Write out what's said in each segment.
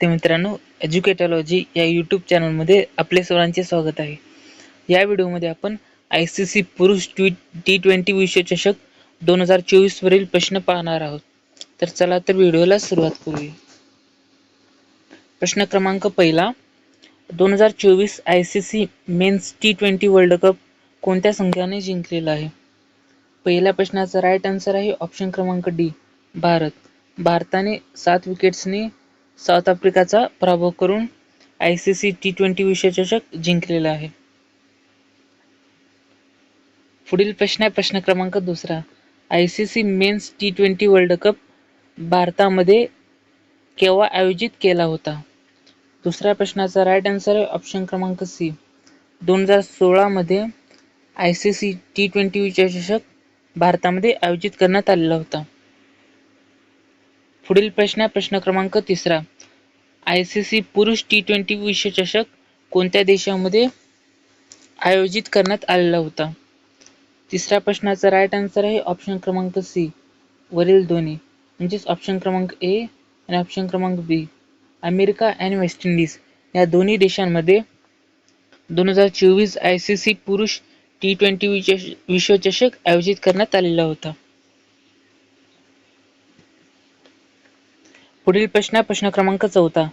ते मित्रांनो एज्युकेटॉलॉजी या यूट्यूब चॅनलमध्ये आपले सर्वांचे स्वागत आहे. या व्हिडिओमध्ये आपण आय सी सी पुरुष टी टी ट्वेंटी विश्वचषक दोन हजार चोवीस वरील प्रश्न पाहणार आहोत. तर चला तर व्हिडिओला सुरुवात करूया. प्रश्न क्रमांक पहिला दोन हजार चोवीस I C C men's T twenty world cup कोणत्या संघाने जिंकलेला आहे? पहिल्या प्रश्नाचा राईट आन्सर आहे ऑप्शन क्रमांक डी भारत. भारताने सात विकेट्सने साऊथ आफ्रिकाचा पराभव करून I C C T twenty विश्वचषक जिंकलेला आहे. पुढील प्रश्न आहे प्रश्न क्रमांक दुसरा. I C C men's T twenty world cup भारतामध्ये केव्हा आयोजित केला होता? दुसऱ्या प्रश्नाचा राईट आन्सर आहे ऑप्शन क्रमांक सी दोन हजार सोळामध्ये I C C T twenty विश्वचषक भारतामध्ये आयोजित करण्यात आलेला होता. पुढील प्रश्न प्रश्न क्रमांक तिसरा. आय सी सी पुरुष टी ट्वेंटी विश्वचषक कोणत्या देशामध्ये आयोजित करण्यात आलेला होता? तिसऱ्या प्रश्नाचा राईट आन्सर आहे ऑप्शन क्रमांक सी वरील दोन्ही. म्हणजेच ऑप्शन क्रमांक ए आणि ऑप्शन क्रमांक B America and West Indies या दोन्ही देशांमध्ये दोन हजार चोवीस आय सी सी पुरुष टी ट्वेंटी विश्वचषक आयोजित करण्यात आलेला होता. पुढील प्रश्न प्रश्न क्रमांक चौथा.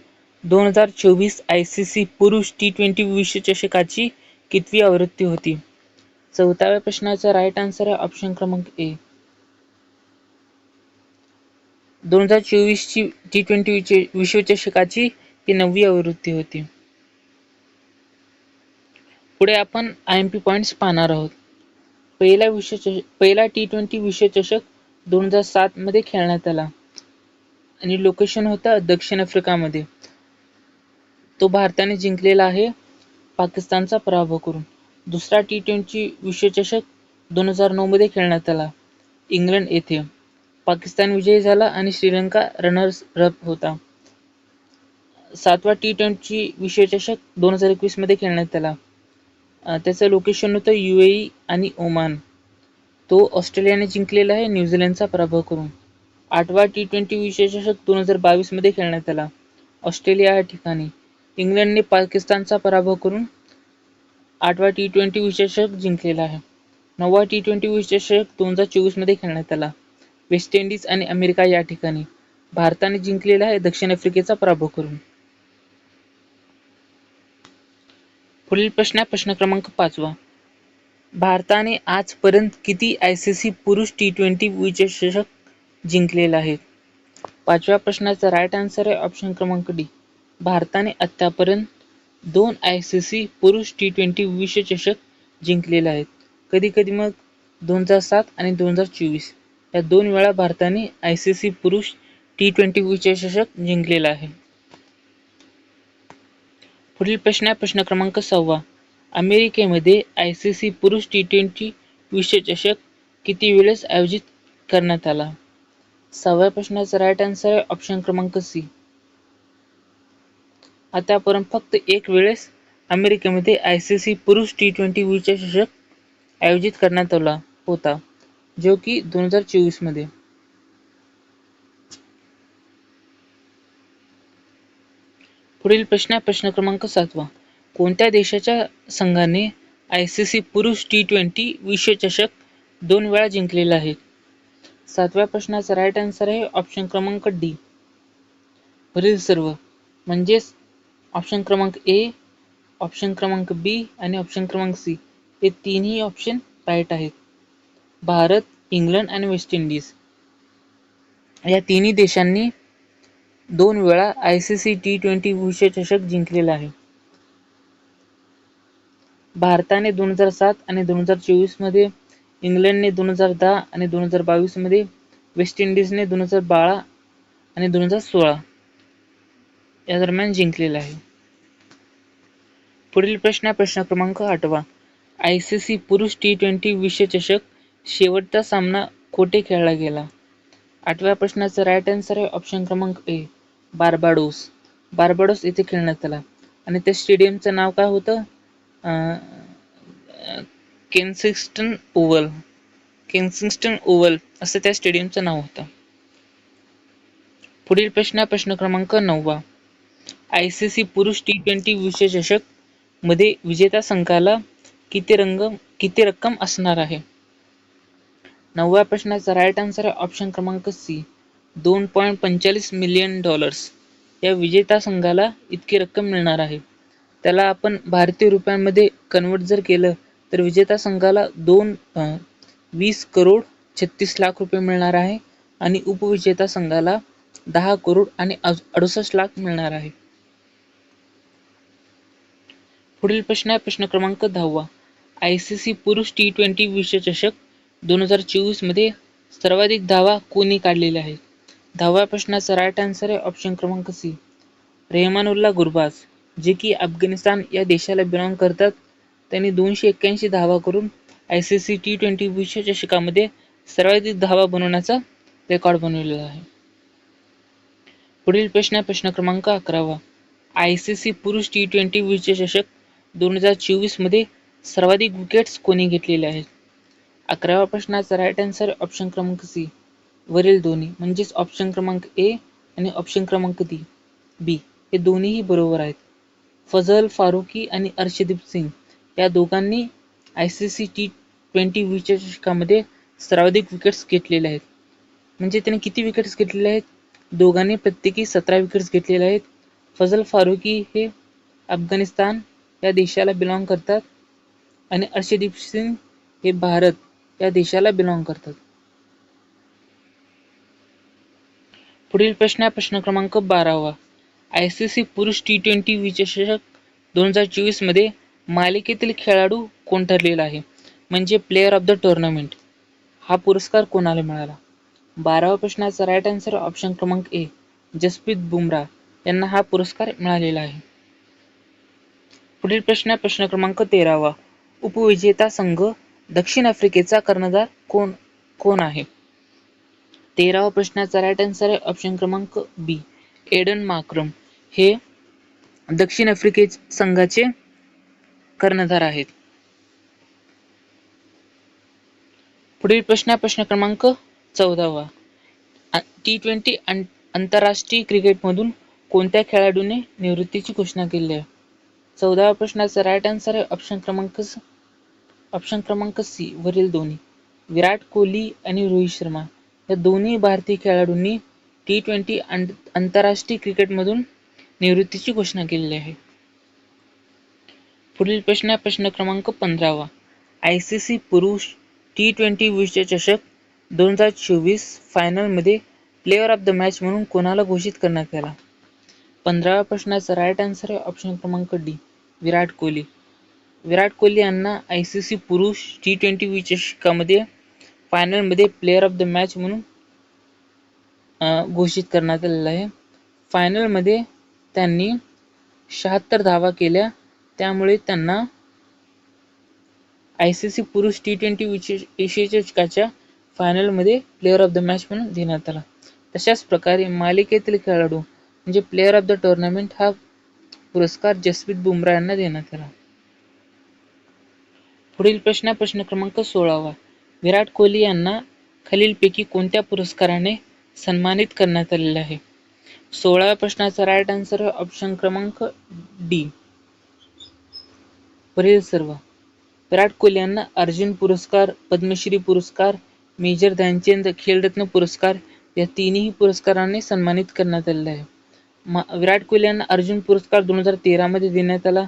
दोन हजार चोवीस आय सी सी पुरुष टी ट्वेंटी विश्वचषकाची कितवी आवृत्ती होती? चौथाव्या प्रश्नाचा राईट आन्सर आहे ऑप्शन क्रमांक ए दोन हजार चोवीस ची टी ट्वेंटी विश्वचषकाची ती नववी आवृत्ती होती. पुढे आपण आय एम पी पॉईंट्स पाहणार आहोत. पहिला विश्वचषक पहिला टी ट्वेंटी विश्वचषक दोन हजार सात मध्ये खेळण्यात आला. आणि लोकेशन होता दक्षिण आफ्रिकामध्ये. तो भारताने जिंकलेला आहे पाकिस्तानचा पराभव करून. दुसरा टी ट्वेंटी विश्वचषक दोन हजारमध्ये खेळण्यात आला इंग्लंड येथे. पाकिस्तान विजयी झाला आणि श्रीलंका रनर्स रप होता. सातवा टी ट्वेंटी विश्वचषक दोन हजारमध्ये खेळण्यात आला. त्याचं लोकेशन होतं यू आणि ओमान. तो ऑस्ट्रेलियाने जिंकलेला आहे न्यूझीलंडचा पराभव करून. आठवा टी ट्वेंटी विश्वचषक दोन हजार बावीसमध्ये खेळण्यात आला. ऑस्ट्रेलिया या ठिकाणी. इंग्लंडने पाकिस्तानचा पराभव करून आठवा टी ट्वेंटी विश्वचषक जिंकलेला आहे. नववा टी ट्वेंटी विश्वचषक दोन हजार चोवीसमध्ये खेळण्यात आला. वेस्ट इंडिज आणि अमेरिका या ठिकाणी. भारताने जिंकलेला आहे दक्षिण आफ्रिकेचा पराभव करून. पुढील प्रश्न प्रश्न क्रमांक पाचवा. भारताने आजपर्यंत किती आय सी सी पुरुष टी ट्वेंटी विश्वचषक जिंकलेला आहे. पाचव्या प्रश्नाचा राईट आन्सर आहे ऑप्शन क्रमांक डी भारताने आत्तापर्यंत दोन आय सी सी पुरुष टी ट्वेंटी विश्वचषक जिंकलेले आहेत. कधी कधी मग दोन हजार सात आणि दोन हजार चोवीस. या दोन वेळा भारताने आय सी सी पुरुष टी ट्वेंटी विश्वचषक जिंकलेला आहे. पुढील प्रश्न आहे प्रश्न क्रमांक सहावा. अमेरिकेमध्ये आय सी सी पुरुष टी ट्वेंटी विश्वचषक किती वेळेस आयोजित करण्यात आला? सहाव्या प्रश्नाचा राईट आन्सर आहे ऑप्शन क्रमांक सी आतापर्यंत फक्त एक वेळेस अमेरिकेमध्ये आय सी सी पुरुष टी ट्वेंटी विश्वचषक आयोजित करण्यात आला होता जो की दोन हजार चोवीसमध्ये. पुढील प्रश्न प्रश्न क्रमांक सातवा. कोणत्या देशाच्या संघाने आय सी सी पुरुष टी ट्वेंटी विश्वचषक दोन वेळा जिंकलेला आहे? सातव्या प्रश्नाचा राईट आन्सर आहे ऑप्शन क्रमांक डी वरील सर्व. म्हणजेच ऑप्शन क्रमांक ए ऑप्शन क्रमांक बी आणि ऑप्शन क्रमांक सी हे तिन्ही ऑप्शन राईट आहेत. भारत इंग्लंड आणि वेस्ट इंडिज या तिन्ही देशांनी दोन वेळा I C C T twenty विश्वचषक जिंकलेला आहे. भारताने दोन हजार सात आणि दोन हजार चोवीसमध्ये इंग्लंडने दोन हजार दहा आणि दोन हजार बावीसमध्ये वेस्ट इंडिजने दोन हजार बारा आणि दोन हजार सोळा या दरम्यान जिंकलेला आहे. पुढील प्रश्न प्रश्न क्रमांक आठवा. आय सी सी पुरुष टी ट्वेंटी विश्वचषक शेवटचा सामना कोठे खेळला गेला? आठव्या प्रश्नाचा राईट आन्सर आहे ऑप्शन क्रमांक ए बार्बाडोस. बार्बाडोस इथे खेळण्यात आला. आणि त्या स्टेडियमचं नाव काय होतं? केन्सिंग्स्टन ओव्हल केन्सिंग्स्टन ओव्हल असं त्या स्टेडियमचं नाव होतं. पुढील प्रश्न प्रश्न क्रमांक नववा. आय सी सी पुरुष टी ट्वेंटी विश्वचषकमध्ये विजेता संघाला किती रंग किती रक्कम असणार आहे? नवव्या प्रश्नाचा राईट आन्सर आहे ऑप्शन क्रमांक सी दोन पॉईंट पंचेचाळीस मिलियन डॉलर्स या विजेता संघाला इतकी रक्कम मिळणार आहे. त्याला आपण भारतीय रुपयांमध्ये कन्वर्ट जर केलं तर विजेता संघाला दोन वीस करोड छत्तीस लाख रुपये मिळणार आहे आणि उपविजेता संघाला दहा करोड आणि अडुसष्ट लाख मिळणार आहे. पुढील प्रश्न आहे प्रश्न क्रमांक दहावा. आय सी सी पुरुष टी ट्वेंटी विश्वचषक दोन हजार चोवीसमध्ये सर्वाधिक धावा कोणी काढलेल्या आहेत? दहाव्या प्रश्नाचा राईट आन्सर आहे ऑप्शन क्रमांक सी. रेहमानुल्ला गुरबाज जे की अफगाणिस्तान या देशाला बिलॉंग करतात. त्यांनी दोनशे एक्क्याऐंशी धावा करून I C C T twenty विश्वचषकामध्ये सर्वाधिक धावा बनवण्याचा रेकॉर्ड बनवलेला आहे. पुढील प्रश्न आहे प्रश्न क्रमांक अकरावा. आय सी सी पुरुष टी ट्वेंटी विश्वचषक दोन हजार चोवीसमध्ये सर्वाधिक विकेट्स कोणी घेतलेले आहेत? अकराव्या प्रश्नाचा राईट आन्सर ऑप्शन क्रमांक सी वरील दोन्ही म्हणजेच ऑप्शन क्रमांक ए आणि ऑप्शन क्रमांक डी बी हे दोन्हीही बरोबर आहेत. फजल फारुकी आणि अर्षदीप सिंग. या दोघांनी I C C T twenty विश्वचषकामध्ये सर्वाधिक विकेट्स घेतलेले आहेत. म्हणजे त्याने किती विकेट्स घेतलेले आहेत? दोघांनी प्रत्येकी सतरा विकेट्स घेतलेले आहेत. फजल फारुकी हे अफगाणिस्तान या देशाला बिलॉंग करतात आणि अर्षदीप सिंग हे भारत या देशाला बिलॉंग करतात. पुढील प्रश्न आहे प्रश्न क्रमांक बारावा. आय सी सी पुरुष टी ट्वेंटी विश्वचषक दोन हजार चोवीसमध्ये मालिकेतील खेळाडू कोण ठरलेला आहे? म्हणजे प्लेअर ऑफ द टुर्नामेंट हा पुरस्कार कोणाला मिळाला? बारावा प्रश्नाचा राईट आन्सर ऑप्शन क्रमांक ए जसप्रीत बुमराह यांना हा पुरस्कार मिळालेला आहे. पुढील प्रश्न प्रश्न क्रमांक तेरावा. उपविजेता संघ दक्षिण आफ्रिकेचा कर्णधार कोण कोण आहे? तेरावा प्रश्नाचा राईट आन्सर आहे ऑप्शन क्रमांक बी एडन माक्रम. हे दक्षिण आफ्रिके संघाचे कर्णधार आहेत. पुढील प्रश्न प्रश्न क्रमांक चौदावा. टी ट्वेंटी आंतरराष्ट्रीय क्रिकेटमधून कोणत्या खेळाडूने निवृत्तीची घोषणा केली आहे? चौदाव्या प्रश्नाचा राईट आन्सर आहे ऑप्शन क्रमांक ऑप्शन क्रमांक सी वरील दोन्ही. विराट कोहली आणि रोहित शर्मा या दोन्ही भारतीय खेळाडूंनी टी ट्वेंटी आंतरराष्ट्रीय क्रिकेटमधून निवृत्तीची घोषणा केलेली आहे. पुढील प्रश्न प्रश्न क्रमांक पंधरावा. आय सी सी पुरुष टी ट्वेंटी विश्वचषक दोन हजार चोवीस फायनलमध्ये प्लेअर ऑफ द मॅच म्हणून कोणाला घोषित करण्यात आला? पंधराव्या प्रश्नाचा राईट आन्सर आहे ऑप्शन क्रमांक डी विराट कोहली. विराट कोहली यांना आय सी सी पुरुष टी ट्वेंटी विश्वचषकामध्ये फायनलमध्ये प्लेअर ऑफ द मॅच म्हणून घोषित करण्यात आलेलं आहे. फायनलमध्ये त्यांनी शहात्तर धावा केल्या. त्यामुळे त्यांना आय सी सी पुरुष टी ट्वेंटी विशेष चषकाच्या फायनलमध्ये प्लेअर ऑफ द मॅच म्हणून देण्यात आला. तशाच प्रकारे मालिकेतील खेळाडू म्हणजे प्लेअर ऑफ द टुर्नामेंट हा पुरस्कार जसप्रीत बुमराह यांना देण्यात आला. पुढील प्रश्न प्रश्न क्रमांक सोळावा. विराट कोहली यांना खालीलपैकी कोणत्या पुरस्काराने सन्मानित करण्यात आलेले आहे? सोळाव्या प्रश्नाचा राईट आन्सर ऑप्शन क्रमांक डी वरील सर्व. विराट कोहली यांना अर्जुन पुरस्कार पद्मश्री पुरस्कार मेजर ध्यानचंद खेलरत्न पुरस्कार या तिन्ही पुरस्कारांनी सन्मानित करण्यात आलेलं आहे. विराट कोहली यांना अर्जुन पुरस्कार दोन हजार तेरामध्ये देण्यात आला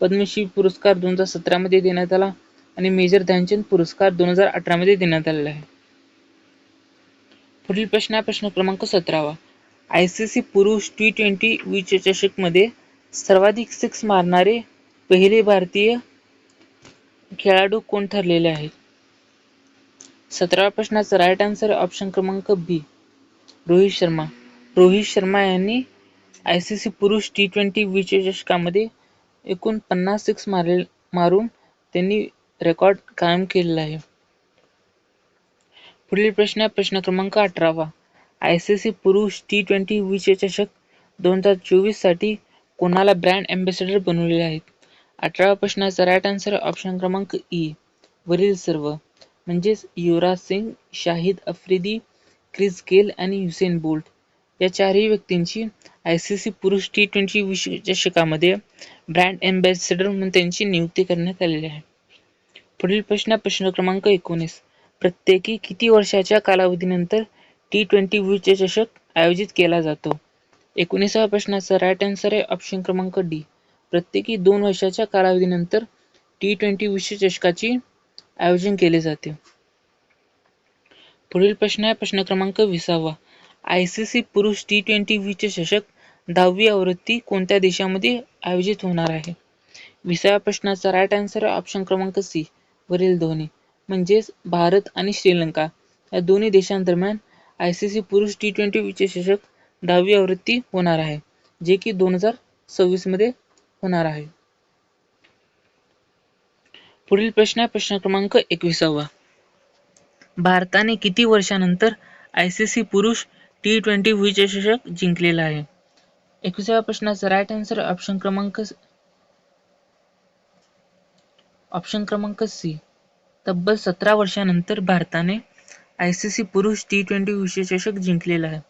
पद्मश्री पुरस्कार दोन हजार सतरामध्ये देण्यात आला आणि मेजर ध्यानचंद पुरस्कार दोन हजार अठरामध्ये देण्यात आलेला आहे. पुढील प्रश्न आहे प्रश्न क्रमांक सतरावा. आय सी सी पुरुष टी ट्वेंटी विश्वचषकमध्ये सर्वाधिक सिक्स मारणारे पहिले भारतीय खेळाडू कोण ठरलेले आहेत? सतराव्या प्रश्नाचा राईट आन्सर ऑप्शन क्रमांक बी रोहित शर्मा. रोहित शर्मा यांनी आय सी सी पुरुष टी ट्वेंटी विश्वचषकामध्ये एकूण पन्नास सिक्स मारले मारून त्यांनी रेकॉर्ड कायम केलेला आहे. पुढील प्रश्न प्रश्न क्रमांक अठरावा. आय सी सी पुरुष टी ट्वेंटी विश्वचषक दोन हजार चोवीससाठी कोणाला ब्रँड अँबॅसेडर बनवलेले आहेत? अठराव्या प्रश्नाचा राईट आन्सर ऑप्शन क्रमांक ई वरील सर्व. म्हणजेच युवराज सिंग शाहिद अफ्रिदी क्रिस गेल आणि युसेन बोल्ट. या चारही व्यक्तींची आय सी सी पुरुष टी ट्वेंटी विश्वचषकामध्ये ब्रँड एम्बॅसेडर म्हणून त्यांची नियुक्ती करण्यात आलेली आहे. पुढील प्रश्न प्रश्न क्रमांक एकोणीस. प्रत्येकी किती वर्षाच्या कालावधीनंतर टी ट्वेंटी विश्वचषक आयोजित केला जातो? एकोणीसाव्या प्रश्नाचा राईट आन्सर आहे ऑप्शन क्रमांक डी प्रत्येकी दोन वर्षाच्या कालावधीनंतर टी ट्वेंटी विश्वचषकाची आयोजन केले जाते. पुढील प्रश्न आहे प्रश्न क्रमांक विसावा. आय सी सी पुरुष टी ट्वेंटी विश्वचषक दहावी आवृत्ती कोणत्या देशामध्ये आयोजित होणार आहे? विसाव्या प्रश्नाचा राईट आन्सर ऑप्शन क्रमांक सी वरील दोन्ही म्हणजेच भारत आणि श्रीलंका या दोन्ही देशांदरम्यान आय सी सी पुरुष टी ट्वेंटी विश्वचषक दहावी आवृत्ती होणार आहे जे की दोन हजार सव्वीसमध्ये होणार आहे. पुढील प्रश्न आहे प्रश्न क्रमांक एकविसावा. भारताने किती वर्षानंतर आय सी सी पुरुष टी ट्वेंटी विजयचषक जिंकलेला आहे? एकविसाव्या प्रश्नाचा राईट आन्सर ऑप्शन क्रमांक ऑप्शन क्रमांक सी तब्बल सतरा वर्षानंतर भारताने आय सी सी पुरुष टी ट्वेंटी विश्वचषक जिंकलेला आहे.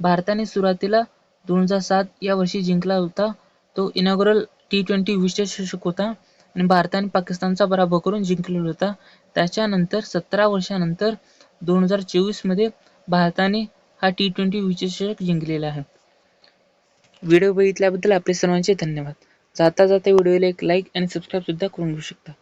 भारताने सुरुवातीला दोन हजार सात या वर्षी जिंकला होता. तो इनॉग्रल टी ट्वेंटी विश्वचषक होता आणि भारताने पाकिस्तानचा पराभव करून जिंकलेला होता. त्याच्यानंतर सतरा वर्षानंतर दोन हजार चोवीसमध्ये भारताने हा टी ट्वेंटी विश्वचषक जिंकलेला आहे. व्हिडिओ बघितल्याबद्दल आपले सर्वांचे धन्यवाद. जाता जाता व्हिडिओला एक लाईक आणि सबस्क्राईब सुद्धा करून घेऊ शकता.